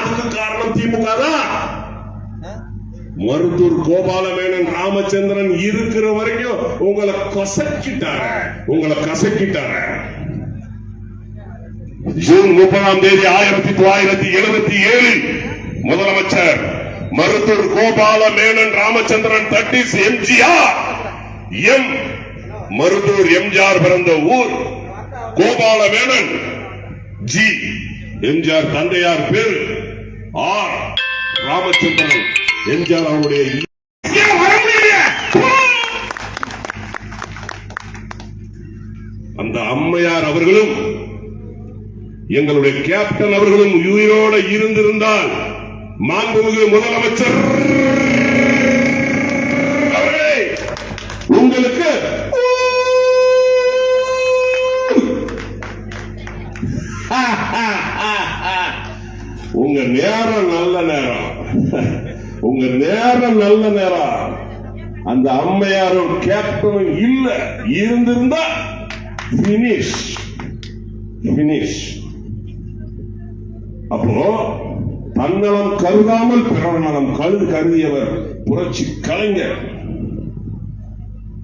அதுக்கு காரணம் திமுக தான். மருத்தூர் கோபாலமேனன் ராமச்சந்திரன் இருக்கிற வரைக்கும் உங்களை கசக்கிட்டார. உங்களை கசக்கிட்டார. ஜூன் முப்பதாம் தேதி ஆயிரத்தி தொள்ளாயிரத்தி எழுபத்தி ஏழு முதலமைச்சர் Maruthur Gopala Menon Ramachandran that is MGR. M Maruthur MGR பிறந்த ஊர் கோபால மேனன் ஜி எம்ஜிஆர் தந்தையார் பேர் ஆர். ராமச்சந்திரன் எம்ஜிஆர் அவருடைய அந்த அம்மையார் அவர்களும் எங்களுடைய கேப்டன் அவர்களும் உயிரோடு இருந்திருந்தால் மாண்புமிகு முதலமைச்சர் அவர்களே, உங்களுக்கு உங்க நேரம் நல்ல நேரம். உங்க நேரம் நல்ல நேரம். அந்த அம்மையாரும் கேப்டனும் இல்ல. இருந்திருந்தா பினிஷ் பினிஷ் அப்போ தன்னலம் கருதாமல் பிறர் நலம் கருது கருதியவர் புரட்சி கலைஞர்.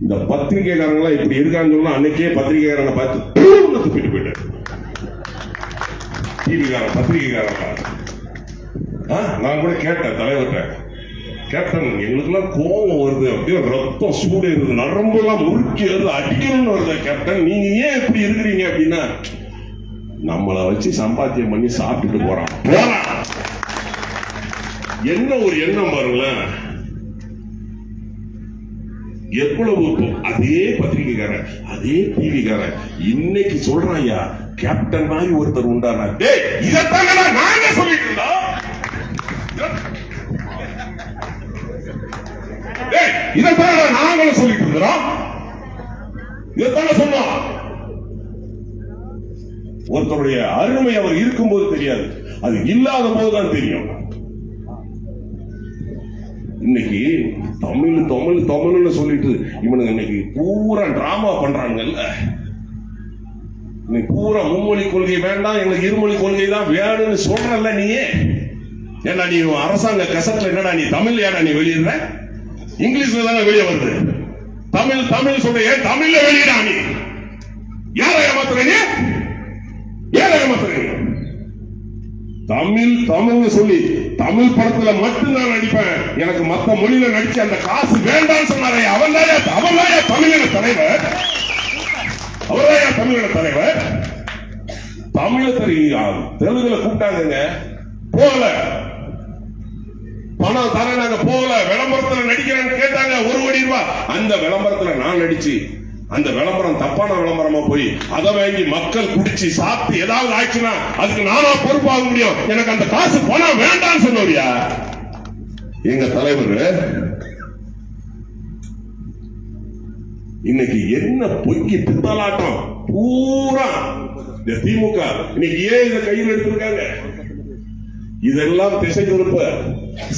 இந்த பத்திரிகைக்காரங்களா இப்படி இருக்கான்னு அன்னைக்கே பத்திரிகைக்காரங்க பார்த்து போயிட்டு துப்பிட்டு போயிட்டாரு. டிவிக்காரன் பத்திரிகைக்காரன் ஆ, நான் கூட கேட்டேன் தலைவர்கிட்ட. கேப்டன் எங்களுக்கெல்லாம் கோபம் வருது அப்படியே ரத்தம் சூடு இருக்குது. நரம்பெல்லாம் முறுக்கி வருது அடிக்கணும்னு வருது கேப்டன். நீங்க ஏன் இப்படி இருக்கிறீங்க அப்படின்னா நம்மளை வச்சு சம்பாத்தியம் பண்ணி சாப்பிட்டுட்டு போறான். போறான். என்ன ஒரு எண்ணம் பாருங்களேன். எவ்வளவு அதே பத்திரிகைக்காரன் அதே டிவிக்காரன். இன்னைக்கு சொல்றான் ஐயா கேப்டன் மாதிரி ஒருத்தர் உண்டானா டேய் இதைத்தாங்க நாங்க சொல்லிட்டு இருந்தோம் டேய் இதைத்தாங்க நாங்களும் சொல்லிட்டு இருக்கிறோம் இதைத்தாங்க சொன்னோம். ஒருத்தருடைய அருமை அவர் இருக்கும்போது தெரியாது. அது இல்லாத போதுதான் தெரியும். இன்னைக்கு தமிழ் தமிழ் தமிழ்னு சொல்லிட்டு இவனுங்க இன்னைக்கு பூரா டிராமா பண்றாங்கல்ல. நீ பூரா மும்மொழி கொள்கை வேண்டாம் எங்களுக்கு இருமொழி கொள்கை தான் வேணும்னு சொல்றல்ல நீயே. ஏன்னா நீ அரசாங்க கசத்துல என்னடா நீ தமிழ் ஏடா நீ வெளியிடுற? இங்கிலீஷ்ல தானே வெளியே வருது. தமிழ் தமிழ் சொல்ற ஏன் தமிழ்ல வெளியிடா நீ. யாரை ஏமாத்துறீங்க யாரை ஏமாத்துற தமிழ் தமிழ்னு சொல்லி தமிழ் படத்துல மட்டும் நான் நடிப்பேன். எனக்கு மத்த மொழியில நடிச்சு அந்த காசு வேண்டாம்னு சொன்னாரே அவன் தான் அவன் தான் தமிழக தலைவர். அவர்தான் தமிழக தலைவர். தமிழர் தெலுங்குல கூப்பிட்டாங்க போகல. பணம் தர நாங்க போகல. விளம்பரத்துல நடிக்கிறேன்னு கேட்டாங்க ஒரு கோடி ரூபாய் அந்த விளம்பரத்துல நான் நடிச்சு அந்த விளம்பரம் தப்பான விளம்பரமா போய் அதை வாங்கி மக்கள் குடிச்சு சாப்பிட்டு ஏதாவது ஆச்சுன்னா அதுக்கு நானா பொறுப்பாக முடியும். எனக்கு அந்த காசு பணம் வேண்டாம்னு சொன்னோரியா எங்க தலைவர் இன்னைக்கு என்ன பொங்கி பித்தலாட்டம் பூரா இந்த திமுக. இன்னைக்கு ஏன் இதை கையில் எடுத்திருக்காங்க? இதெல்லாம் திசை திருப்ப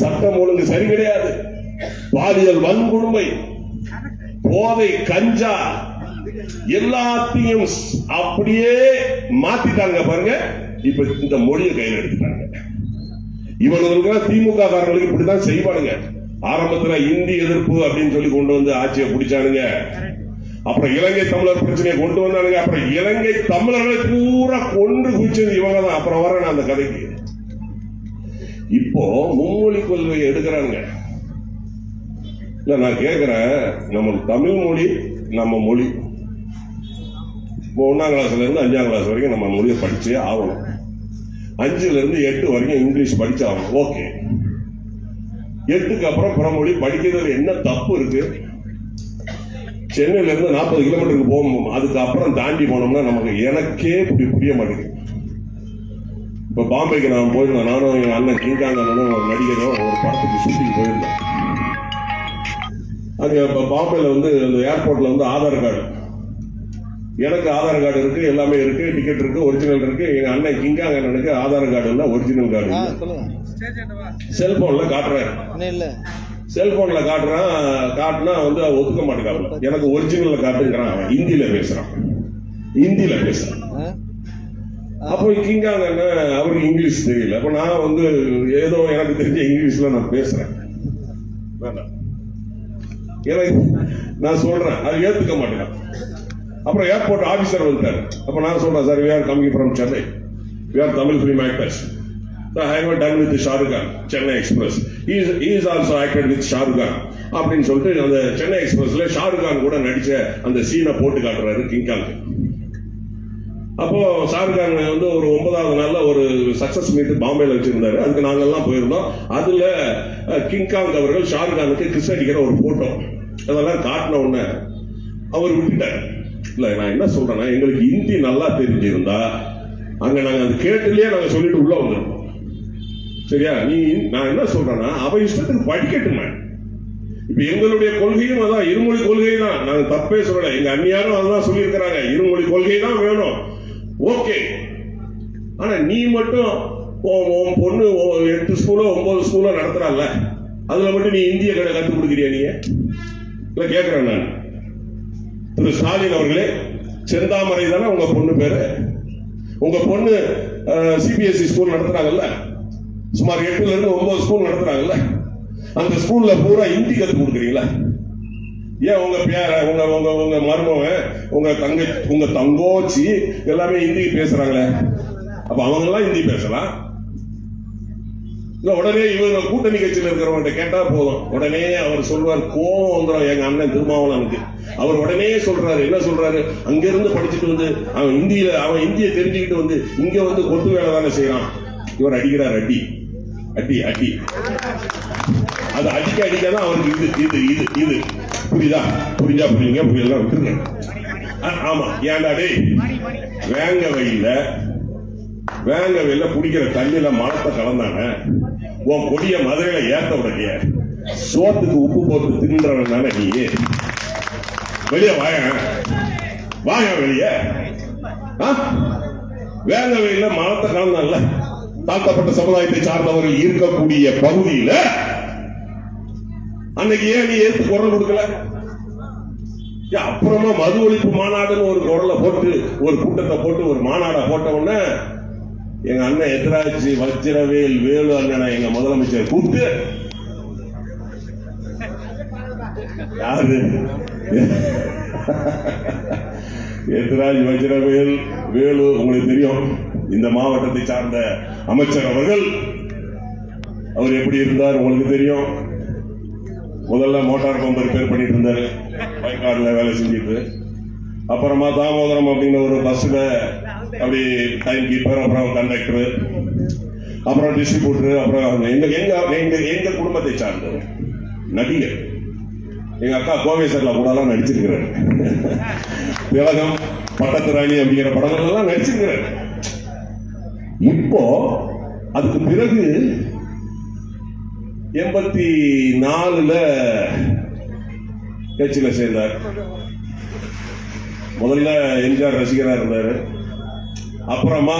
சட்டம் ஒழுங்கு சரி கிடையாது. பாலியல் வன்கொடுமை போதை கஞ்சா எல்லாத்தையும் அப்படியே மாத்திட்டாங்க பாருங்க. இப்ப இந்த மொழியை கையில் எடுத்துட்டாங்க. இவர்களுக்கு திமுக காரங்களுக்கு இப்படிதான் செய்வானுங்க. ஆரம்பத்துல இந்தி எதிர்ப்பு அப்படின்னு சொல்லி கொண்டு வந்து ஆட்சியை பிடிச்சானுங்க. அப்புறம் இலங்கை தமிழர் பிரச்சனையை கொண்டு வந்தானுங்க. அப்புறம் இலங்கை தமிழர்களை பூரா கொண்டு குவிச்சது இவங்க தான் அப்புறம் வரேன் அந்த கதைக்கு. இப்போ மும்மொழி கொள்கையை எடுக்கிறாங்க. இல்ல நான் கேக்குறேன். நம்ம தமிழ் மொழி நம்ம மொழி. இப்போ ஒன்னாம் கிளாஸ்ல இருந்து அஞ்சாம் கிளாஸ் வரைக்கும் நம்ம மொழியை படிச்சே ஆகணும். அஞ்சுல இருந்து எட்டு வரைக்கும் இங்கிலீஷ் படிச்சாகணும். ஓகே. எட்டுக்கு அப்புறம் பிறமொழி படிக்கிறதுல என்ன தப்பு இருக்கு? சென்னையில இருந்து நாற்பது கிலோமீட்டருக்கு போகணும் அதுக்கு அப்புறம் தாண்டி போனோம்னா நமக்கு எனக்கே புரிய புரிய மாட்டேங்குது. இப்ப பாம்பேக்கு நான் போயிருந்தேன். நானும் எங்க அண்ணன் கிங்காங்க அண்ணனும் ஒரு நடிகரும் ஒரு படத்துக்கு ஷூட்டிங் போயிருந்தேன் அங்க இப்ப பாம்பேல வந்து அந்த ஏர்போர்ட்ல வந்து ஆதார் கார்டு எனக்கு ஆதார் கார்டு இருக்கு எல்லாமே இருக்கு டிக்கெட் இருக்கு ஒரிஜினல் இருக்கு. எங்க அண்ணன் கிங்காங்க அண்ணனுக்கு ஆதார் கார்டு இல்ல ஒரிஜினல் கார்டு செல்போன்ல காட்டுறேன். செல்போன்ல காட்டுறான். காட்டுனா வந்து ஒத்துக்க மாட்டேங்கிறான். எனக்கு ஒரிஜினல்ல காட்டுங்கிறான் அவன். ஹிந்தியில பேசுறான். ஹிந்தியில பேசுறான்? அப்போ கிங்காங்க என்ன அவருக்கு இங்கிலீஷ் தெரியல. அப்ப நான் வந்து ஏதோ எனக்கு தெரிஞ்ச இங்கிலீஷ்ல நான் பேசுறேன். வேண்டாம். எனக்கு நான் சொல்றேன். அது ஏத்துக்க மாட்டேன் அப்புறம் ஏர்போர்ட் ஆஃபீஸர் வந்துட்டாரு. அப்போ நான் சொல்றேன் sir we are coming from Chennai we are Tamil film actors I have done with Shahrukh Khan Chennai Express is also acted with Shahrukh Khan அப்படின்னு சொல்லிட்டு அந்த சென்னை எக்ஸ்பிரஸ்ல ஷாருக் கான் கூட நடிச்ச அந்த சீனை போட்டு காட்டுறாரு கிங்காங் அப்போ ஷாருக் கான் வந்து ஒரு ஒன்பதாவது நாள்ல ஒரு சக்சஸ் மீட் பாம்பேல வச்சிருந்தாரு. அதுக்கு நாங்கெல்லாம் போயிருந்தோம். அதுல அஹ், கிங்காங் அவர்கள் ஷாருக் கானுக்கு கிஸ் அடிக்கிற ஒரு போட்டோ அதெல்லாம் காட்டின உடனே அவர் விட்டுட்டார். இல்லை நான் என்ன சொல்றேன்னா எங்களுக்கு ஹிந்தி நல்லா தெரிஞ்சிருந்தா அங்க நாங்க அது கேட்டுலயே நாங்க சொல்லிட்டு உள்ள வந்துடும் சரியா? நீ நான் என்ன சொல்றேன்னா அவ இஷ்டத்துக்கு படிக்கட்டுமே. இப்ப எங்களுடைய கொள்கையும் அதான் இருமொழி கொள்கை தான். நாங்க தப்பே சொல்லல. எங்க அந்நியாரும் அதுதான் சொல்லியிருக்கிறாங்க. இருமொழி கொள்கை தான் வேணும். ஓகே. ஆனா நீ மட்டும் உன் பொண்ணு எட்டு ஸ்கூலோ ஒன்பது ஸ்கூலோ நடத்துறால அதுல மட்டும் நீ இந்திய கடை கற்றுக் கொடுக்குறியா நீங்க இல்ல கேக்குறேன் நான். திரு ஸ்டாலின் அவர்களே செந்தாமரை தானே உங்க பொண்ணு பேரு? உங்க பொண்ணு சிபிஎஸ்சி ஸ்கூல் நடத்துறாங்கல்ல? சுமார் எட்டுல இருந்து ஒன்பது ஸ்கூல் நடத்துறாங்கல்ல? அந்த ஸ்கூல்ல பூரா ஹிந்தி கத்து கொடுக்குறீங்களா? ஏன் உங்க பேர உங்க உங்க உங்க மருமவன் உங்க தங்க உங்க தங்கோச்சி எல்லாமே ஹிந்தி பேசுறாங்களே? அப்ப அவங்க எல்லாம் ஹிந்தி பேசலாம்? உடனே இவர் கூட்டணி கட்சியில் இருக்கிறவங்க கேட்டா போதும். உடனே அவர் சொல்வார் கோபம் வந்துடும் எங்க அண்ணன் திருமாவளவனுக்கு. அவர் உடனே சொல்றாரு. என்ன சொல்றாரு? அங்கிருந்து படிச்சுட்டு வந்து அவன் இந்தியில அவன் இந்திய தெரிஞ்சுக்கிட்டு வந்து இங்க வந்து கொத்து வேலை தானே செய்யறான். இவர் அடிக்கிறார் அடி. அடி அடி. அது அடிக்க அடிக்கதான் அவருக்கு இது இது இது இது. புரியுதா? புரிஞ்சா புரியுங்க புரியலாம் விட்டுருங்க. ஆ- ஆமா. ஏன்டா டேய்? வேங்க வழியில வேங்க வெயில்ல குடிக்கிற தண்ணியில மலத்தை கலந்தானே உன் கொடிய மதுரையில ஏத்த உடனே சோத்துக்கு உப்பு போட்டு தின்றவன் தானே நீ? வெளியே வாய வாய வெளியே. ஆ? வேங்க மலத்தை கலந்தான்ல. தாழ்த்தப்பட்ட சமுதாயத்தை சார்ந்தவர்கள் இருக்கக்கூடிய பகுதியில அன்னைக்கு ஏன் நீ ஏத்து குரல் கொடுக்கல? அப்புறமா மது ஒழிப்பு மாநாடுன்னு ஒரு குரலை போட்டு ஒரு கூட்டத்தை போட்டு ஒரு மாநாடை போட்ட உடனே எங்க அண்ணன் எதிராட்சி வஜ்ரவேல் வேலு அண்ணனை எங்க முதலமைச்சர் கூப்பிட்டு யாரு? எதிராஜ் வஜ்ரவேல் வேலு உங்களுக்கு தெரியும் இந்த மாவட்டத்தை சார்ந்த அமைச்சர் அவர்கள். அவர் எப்படி இருந்தார் உங்களுக்கு தெரியும். முதல்ல மோட்டார் பம்ப் ரிப்பேர் பண்ணிட்டு இருந்தாரு. வயக்காடுல வேலை செஞ்சுட்டு. அப்புறமா தாமோதரம் அப்படிங்கிற ஒரு பஸ்ல அப்படி டைம் கீப்பர் அப்புறம் கண்டக்டர் அப்புறம் டிஸ்ட்ரிபியூட்டர் அப்புறம் எங்க எங்க எங்க எங்க குடும்பத்தை சார்ந்தவர் நடிகர். எங்க அக்கா கோவேசர்ல கூட எல்லாம் நடிச்சிருக்கிறார். திலகம் பட்டத்து ராணி அப்படிங்கிற படங்கள் எல்லாம் நடிச்சிருக்கிறார். இப்போ அதுக்கு பிறகு எண்பத்தி நாலுல கட்சியில சேர்ந்தார். முதல்ல எம்ஜிஆர் ரசிகரா இருந்தாரு. அப்புறமா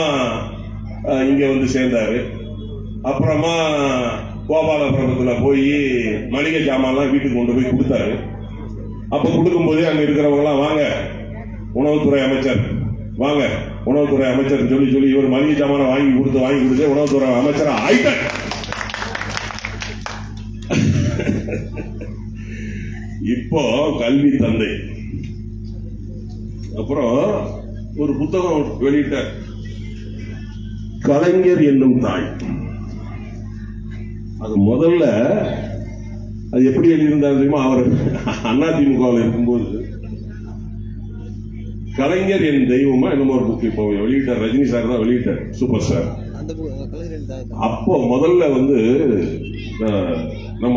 இங்கே வந்து சேர்ந்தாரு. அப்புறமா கோபாலபுரத்தில் போய் மளிகை ஜாமான்லாம் வீட்டுக்கு கொண்டு போய் கொடுத்தாரு. அப்போ கொடுக்கும்போதே அங்கே இருக்கிறவங்களாம் வாங்க உணவுத்துறை அமைச்சர் வாங்க உணவுத்துறை அமைச்சர் சொல்லி சொல்லி இவர் மளிகை சாமானை வாங்கி கொடுத்து வாங்கி கொடுத்து உணவுத்துறை அமைச்சர் ஆயிட்டார் இப்போ கல்வி தந்தை. அப்புறம் ஒரு புத்தகம் வெளியிட்டார். கலைஞர் என்னும் தாய். அது முதல்ல அது எப்படி எழுதியிருந்தார் தெரியுமா? அவர் அண்ணா திமுகவில் இருக்கும்போது கலைஞர் என் தெய்வமா? என்னமோ ஒரு புக் இப்போ வெளியிட்டார். ரஜினி சார் தான் வெளியிட்டார். சூப்பர் ஸ்டார் கலைஞர் அப்போ முதல்ல வந்து நம்ம